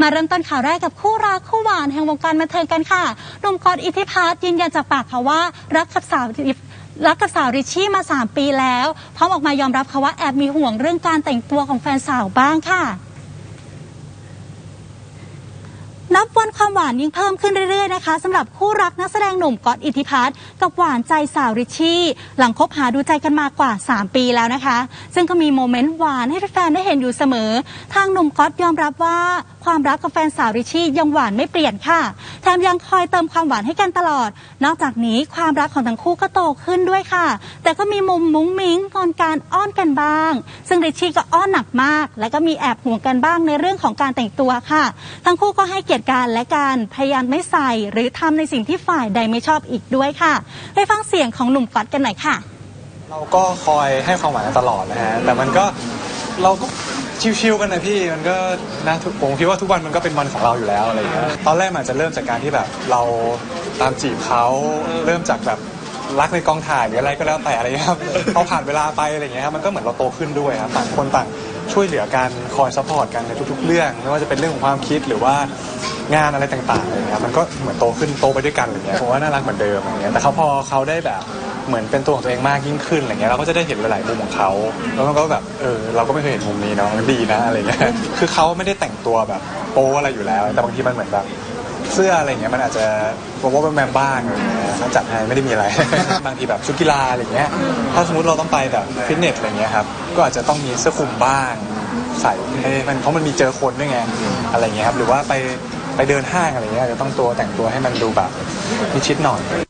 มาเริ่มต้นข่าวแรกกับคู่รักคู่หวานแห่งวงการบันเทิงกันค่ะหนุ่มก๊อตอิทธิพัฒน์ยืนยันจากปากค่ะว่ารักกับสาวรักกับสาวริชชี่มา 3 ปีแล้วพร้อมออกมายอมรับค่ะว่าแอบมีห่วงเรื่องการแต่งตัวของแฟนสาวบ้างค่ะนับวันความหวานยิ่งเพิ่มขึ้นเรื่อยๆนะคะสำหรับคู่รักนักแสดงหนุ่มก๊อตอิทธิพัฒน์กับหวานใจสาวริชชี่หลังคบหาดูใจกันมากว่า 3 ปีแล้วนะคะ ซึ่งก็มีโมเมนต์หวานให้แฟนได้เห็นอยู่เสมอ ทางหนุ่มก๊อตยอมรับว่า ความรักกับแฟนสาวริชี่ยังหวานไม่เปลี่ยนค่ะ แถมยังคอยเติมความหวานให้กันตลอด นอกจากนี้ความรักของทั้งคู่ก็โตขึ้นด้วยค่ะ แต่ก็มีมุมมุ้งมิ้งตอนการอ้อนกันบ้าง ซึ่งริชี่ก็อ้อนหนักมาก และก็มีแอบห่วงกันบ้างในเรื่องของการแต่งตัวค่ะ ทั้งคู่ก็ให้เกียรติกันและการพยายามไม่ใส่หรือทำในสิ่งที่ฝ่ายใดไม่ชอบอีกด้วยค่ะ ไปฟังเสียงของหนุ่มก๊อตกันหน่อยค่ะ เราก็คอยให้ความหวังกันตลอดนะฮะแต่มันก็เราก็ ชิวๆกันนะพี่มันก็นะทุกผมคิดว่าทุกวันมันก็เป็นวันของเราอยู่แล้วอะไรอย่างเงี้ยตอนแรกมันอาจจะเริ่มจากการที่แบบเราตามจีบเขาเริ่มจากแบบรักในกองถ่ายหรืออะไรก็แล้วแต่อะไรเงี้ยครับพอผ่านเวลาไปอะไรเงี้ยครับมันก็เหมือนเราโตขึ้นด้วยครับต่างคนต่างช่วยเหลือกันคอยซัพพอร์ตกันในทุก ๆ เรื่องไม่ว่าจะเป็นเรื่องของความคิดหรือว่างานอะไรต่างๆอะไรเงี้ยมันก็เหมือนโตขึ้นโตไปด้วยกันอะไรเงี้ยผมว่าน่ารักเหมือนเดิมอะไรเงี้ยแต่เขาพอเขาได้แบบ เหมือนเป็นตัวของตัวเองมากยิ่งขึ้นอะไรเงี้ยเราก็จะได้เห็นหลายๆมุมของเขาแล้วมันก็แบบเออเราก็ไม่เคยเห็นมุมนี้เนาะดีนะอะไรเงี้ยคือเขาไม่ได้แต่งตัวแบบโป๊อะไรอยู่แล้ว แต่บางทีมันเหมือนแบบเสื้ออะไรเงี้ยมันอาจจะบอกว่าแมมบ้างอะไรเงี้ยเขาจัดให้ไม่ได้มีอะไร บางทีแบบชุดกีฬาอะไรเงี้ยถ้าสมมติเราต้องไปแบบฟิตเนสอะไรเงี้ยครับก็อาจจะต้องมีเสื้อคลุมบ้างใส่ให้มันเพราะมันมีเจอคนด้วยไงอะไรเงี้ยครับหรือว่าไปไปเดินห้างอะไรเงี้ยจะต้องตัวแต่งตัวให้มันดูแบบมิชิดหน่อย